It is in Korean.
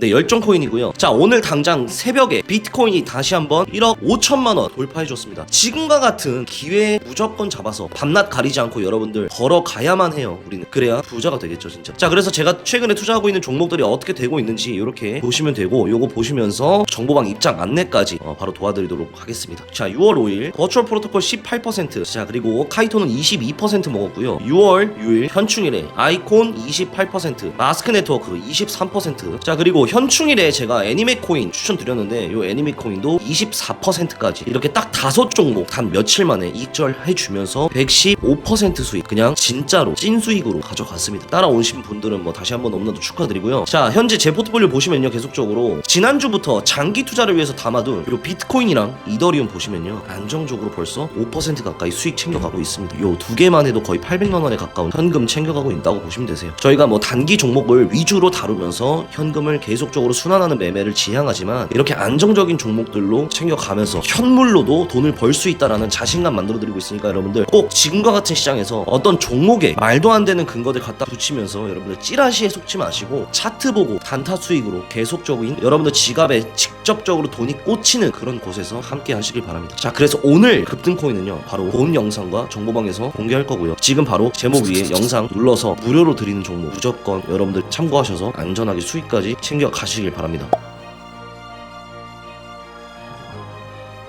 네 열정 코인이고요. 자 오늘 당장 새벽에 비트코인이 다시 한번 1억 5천만 원 돌파해 줬습니다. 지금과 같은 기회에 무조건 잡아서 밤낮 가리지 않고 여러분들 걸어가야만 해요 우리는. 그래야 부자가 되겠죠 진짜. 자 그래서 제가 최근에 투자하고 있는 종목들이 어떻게 되고 있는지 이렇게 보시면 되고 요거 보시면서 정보방 입장 안내까지 어, 바로 도와드리도록 하겠습니다. 자 6월 5일 버추얼 프로토콜 18%자 그리고 카이토는 22% 먹었고요. 6월 6일 현충일에 아이콘 28% 마스크 네트워크 23%자 그리고 현충일에 제가 애니메 코인 추천드렸는데 요 애니메 코인도 24%까지 이렇게 딱 다섯 종목 단 며칠 만에 이익절 해 주면서 115% 수익 그냥 진짜로 찐 수익으로 가져갔습니다. 따라오신 분들은 뭐 다시 한번 너무나도 축하드리고요. 자 현재 제 포트폴리오 보시면요 계속적으로 지난주부터 장기 투자를 위해서 담아둔 그리고 비트코인이랑 이더리움 보시면요 안정적으로 벌써 5% 가까이 수익 챙겨가고 있습니다. 요 두 개만 해도 거의 800만 원에 가까운 현금 챙겨가고 있다고 보시면 되세요. 저희가 뭐 단기 종목을 위주로 다루면서 현금을 계속적으로 순환하는 매매를 지향하지만 이렇게 안정적인 종목들로 챙겨가면서 현물로도 돈을 벌 수 있다라는 자신감 만들어드리고 있으니까 여러분들 꼭 지금과 같은 시장에서 어떤 종목에 말도 안 되는 근거들 갖다 붙이면서 여러분들 찌라시에 속지 마시고 차트 보고 단타 수익으로 계속적인 여러분들 지갑에 직접적으로 돈이 꽂히는 그런 곳에서 함께 하시길 바랍니다. 자 그래서 오늘 급등코인은요 바로 본 영상과 정보방에서 공개할 거고요. 지금 바로 제목 위에 영상 눌러서 무료로 드리는 종목 무조건 여러분들 참고하셔서 안전하게 수익까지 챙겨 가시길 바랍니다.